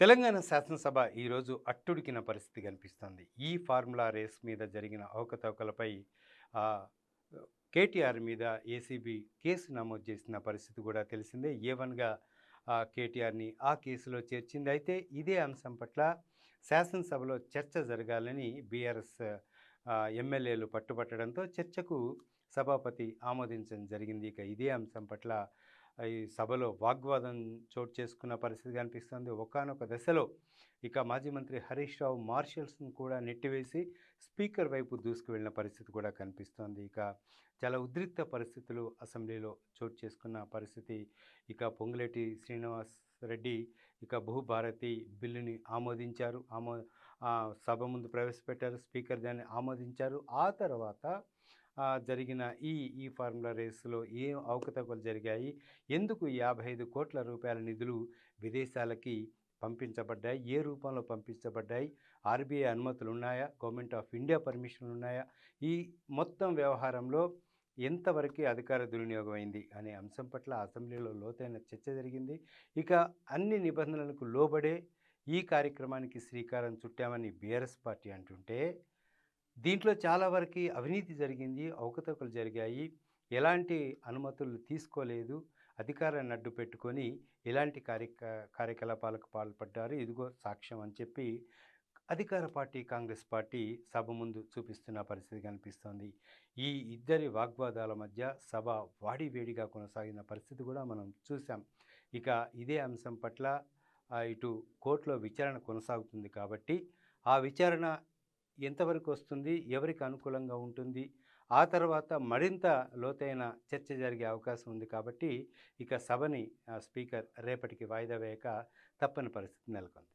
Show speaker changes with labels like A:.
A: తెలంగాణ శాసనసభ ఈరోజు అట్టుడికిన పరిస్థితి కనిపిస్తోంది. ఈ ఫార్ములా రేస్ మీద జరిగిన అవకతవకలపై కేటీఆర్ మీద ఏసీబీ కేసు నమోదు చేసిన పరిస్థితి కూడా తెలిసిందే. ఏవన్గా కేటీఆర్ని ఆ కేసులో చేర్చింది. అయితే ఇదే అంశం పట్ల శాసనసభలో చర్చ జరగాలని బీఆర్ఎస్ ఎమ్మెల్యేలు పట్టుబట్టడంతో చర్చకు సభాపతి ఆమోదించడం జరిగింది. ఇక ఇదే అంశం పట్ల ఈ సభలో వాగ్వాదం చోటు చేసుకున్న పరిస్థితి కనిపిస్తుంది ఒకానొక దశలో ఇక మాజీ మంత్రి హరీష్ రావు మార్షల్స్ను కూడా నెట్టివేసి స్పీకర్ వైపు దూసుకువెళ్ళిన పరిస్థితి కూడా కనిపిస్తోంది. ఇక చాలా ఉద్రిక్త పరిస్థితులు అసెంబ్లీలో చోటు చేసుకున్న పరిస్థితి. ఇక పొంగులేటి శ్రీనివాస్ రెడ్డి ఇక భూభారతి బిల్లుని ఆమోదించారు. ఆమో సభ ముందు ప్రవేశపెట్టారు. స్పీకర్ దాన్ని ఆమోదించారు. ఆ తర్వాత జరిగిన ఈ ఈ ఫార్ములా రేసులో ఏం అవకతవకలు జరిగాయి? ఎందుకు యాభై ఐదు కోట్ల రూపాయల నిధులు విదేశాలకి పంపించబడ్డాయి? ఏ రూపంలో పంపించబడ్డాయి? ఆర్బీఐ అనుమతులు ఉన్నాయా గవర్నమెంట్ ఆఫ్ ఇండియా పర్మిషన్లు ఉన్నాయా ఈ మొత్తం వ్యవహారంలో ఎంతవరకు అధికార దుర్వినియోగం అయింది అనే అంశం పట్ల అసెంబ్లీలో లోతైన చర్చ జరిగింది. ఇక అన్ని నిబంధనలకు లోబడే ఈ కార్యక్రమానికి శ్రీకారం చుట్టామని బీఆర్ఎస్ పార్టీ అంటుంటే దీంట్లో చాలా వరకు అవినీతి జరిగింది అవకతవకలు జరిగాయి. ఎలాంటి అనుమతులు తీసుకోలేదు. అధికారాన్ని అడ్డు పెట్టుకొని ఎలాంటి కార్యక కార్యకలాపాలకు పాల్పడ్డారు. ఇదిగో సాక్ష్యం అని చెప్పి అధికార పార్టీ కాంగ్రెస్ పార్టీ సభ ముందు చూపిస్తున్న పరిస్థితి కనిపిస్తోంది. ఈ ఇద్దరి వాగ్వాదాల మధ్య సభ వాడివేడిగా కొనసాగిన పరిస్థితి కూడా మనం చూసాం ఇక ఇదే అంశం పట్ల ఇటు కోర్టులో విచారణ కొనసాగుతుంది కాబట్టి ఆ విచారణ ఎంతవరకు వస్తుంది ఎవరికి అనుకూలంగా ఉంటుంది ఆ తర్వాత మరింత లోతైన చర్చ జరిగే అవకాశం ఉంది కాబట్టి ఇక సభని ఆ, స్పీకర్ రేపటికి వాయిదా వేయక తప్పని పరిస్థితి నెలకొంది.